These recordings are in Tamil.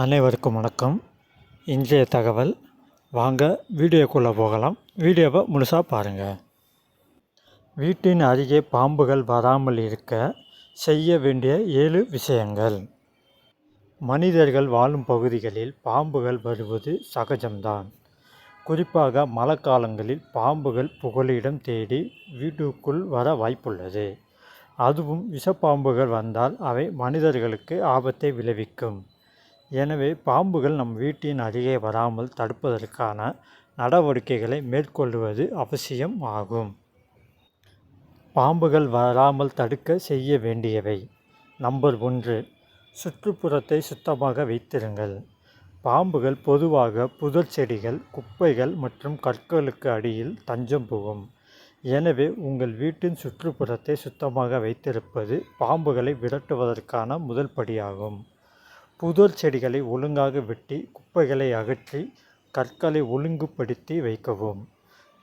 அனைவருக்கும் வணக்கம். இன்றைய தகவல் வாங்க வீடியோக்குள்ளே போகலாம். வீடியோவை முழுசாக பாருங்கள் வீட்டின் அருகே பாம்புகள் வராமல் இருக்க செய்ய வேண்டிய ஏழு விஷயங்கள். மனிதர்கள் வாழும் பகுதிகளில் பாம்புகள் வருவது சகஜம்தான். குறிப்பாக மழை காலங்களில் பாம்புகள் புகலிடம் தேடி வீட்டுக்குள் வர வாய்ப்புள்ளது. அதுவும் விஷப்பாம்புகள் வந்தால் அவை மனிதர்களுக்கு ஆபத்தை விளைவிக்கும். எனவே பாம்புகள் நம் வீட்டின் அருகே வராமல் தடுப்பதற்கான நடவடிக்கைகளை மேற்கொள்வது அவசியம் ஆகும் பாம்புகள் வராமல் தடுக்க செய்ய வேண்டியவை. நம்பர் ஒன்று சுற்றுப்புறத்தை சுத்தமாக வைத்திருங்கள். பாம்புகள் பொதுவாக புதர் செடிகள் குப்பைகள் மற்றும் கற்களுக்கு அடியில் தஞ்சம் புகும். எனவே உங்கள் வீட்டின் சுற்றுப்புறத்தை சுத்தமாக வைத்திருப்பது பாம்புகளை விரட்டுவதற்கான முதல் படியாகும். புதர் செடிகளை ஒழுங்காக வெட்டி குப்பைகளை அகற்றி கற்களை ஒழுங்குபடுத்தி வைக்கவும்.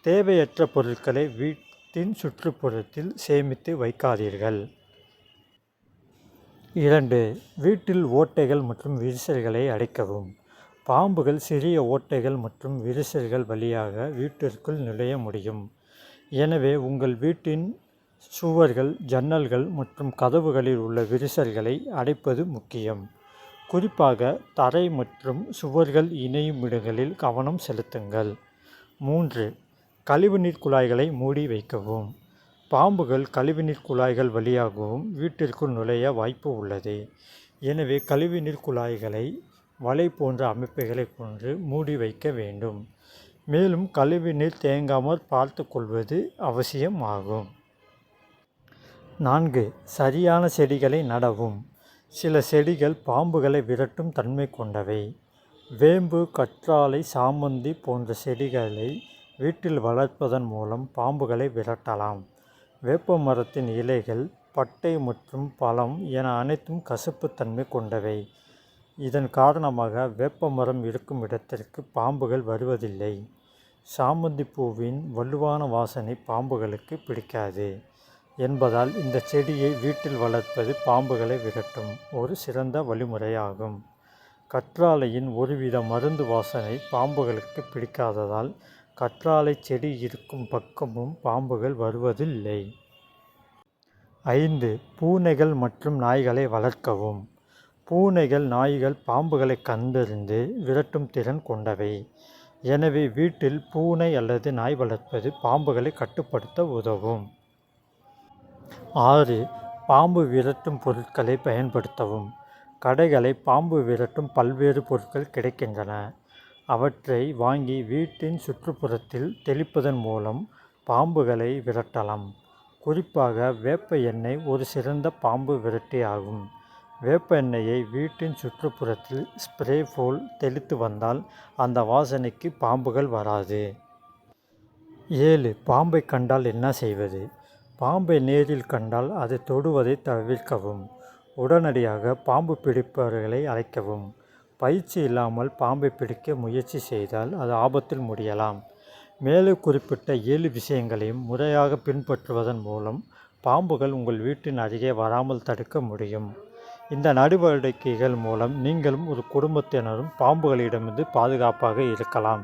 தேவையற்ற பொருட்களை வீட்டின் சுற்றுப்புறத்தில் சேமித்து வைக்காதீர்கள். இரண்டு வீட்டில் ஓட்டைகள் மற்றும் விரிசல்களை அடைக்கவும். பாம்புகள் சிறிய ஓட்டைகள் மற்றும் விரிசல்கள் வழியாக வீட்டிற்குள் நுழைய முடியும். எனவே உங்கள் வீட்டின் சுவர்கள் ஜன்னல்கள் மற்றும் கதவுகளில் உள்ள விரிசல்களை அடைப்பது முக்கியம். குறிப்பாக தரை மற்றும் சுவர்கள் இணையும் இடங்களில் கவனம் செலுத்துங்கள். மூன்று கழிவுநீர் குழாய்களை மூடி வைக்கவும். பாம்புகள் கழிவுநீர் குழாய்கள் வழியாகவும் வீட்டிற்குள் நுழைய வாய்ப்பு உள்ளது. எனவே கழிவுநீர் குழாய்களை வலை போன்ற அமைப்புகளை கொண்டு மூடி வைக்க வேண்டும். மேலும் கழிவுநீர் தேங்காமல் பார்த்து கொள்வது அவசியம் ஆகும் நான்கு சரியான செடிகளை நடவும். சில செடிகள் பாம்புகளை விரட்டும் தன்மை கொண்டவை. வேம்பு கற்றாழை சாமந்தி போன்ற செடிகளை வீட்டில் வளர்ப்பதன் மூலம் பாம்புகளை விரட்டலாம். வேப்ப மரத்தின் இலைகள் பட்டை மற்றும் பழம் என அனைத்தும் கசப்புத்தன்மை கொண்டவை. இதன் காரணமாக வேப்ப மரம் இருக்கும் இடத்திற்கு பாம்புகள் வருவதில்லை. சாமந்தி பூவின் வலுவான வாசனை பாம்புகளுக்கு பிடிக்காது. என்பதால் இந்த செடியை வீட்டில் வளர்ப்பது பாம்புகளை விரட்டும். ஒரு சிறந்த வழிமுறையாகும். கற்றாழையின் ஒருவித மருந்து வாசனை பாம்புகளுக்கு பிடிக்காததால் கற்றாழை செடி இருக்கும் பக்கமும் பாம்புகள் வருவதில்லை. ஐந்து. பூனைகள் மற்றும் நாய்களை வளர்க்கவும். பூனைகள் நாய்கள் பாம்புகளை கண்டறிந்து விரட்டும் திறன் கொண்டவை. எனவே வீட்டில் பூனை அல்லது நாய் வளர்ப்பது பாம்புகளை கட்டுப்படுத்த உதவும். ஆறு பாம்பு விரட்டும் பொருட்களை பயன்படுத்தவும். கடைகளை பாம்பு விரட்டும் பல்வேறு பொருட்கள் கிடைக்கின்றன. அவற்றை வாங்கி வீட்டின் சுற்றுப்புறத்தில் தெளிப்பதன் மூலம் பாம்புகளை விரட்டலாம். குறிப்பாக வேப்ப எண்ணெய் ஒரு சிறந்த பாம்பு விரட்டி ஆகும். வேப்ப எண்ணெயை வீட்டின் சுற்றுப்புறத்தில் ஸ்ப்ரே போல் தெளித்து வந்தால் அந்த வாசனைக்கு பாம்புகள் வராது. ஏழு பாம்பை கண்டால் என்ன செய்வது? பாம்பை நேரில் கண்டால் அதை தொடுவதை தவிர்க்கவும். உடனடியாக பாம்பு பிடிப்பவர்களை அழைக்கவும். பயிற்சி இல்லாமல் பாம்பை பிடிக்க முயற்சி செய்தால் அது ஆபத்தில் முடியலாம். மேலே குறிப்பிட்ட ஏழு விஷயங்களையும் முறையாக பின்பற்றுவதன் மூலம் பாம்புகள் உங்கள் வீட்டின் அருகே வராமல் தடுக்க முடியும். இந்த நடவடிக்கைகள் மூலம் நீங்களும் ஒரு குடும்பத்தினரும் பாம்புகளிடமிருந்து பாதுகாப்பாக இருக்கலாம்.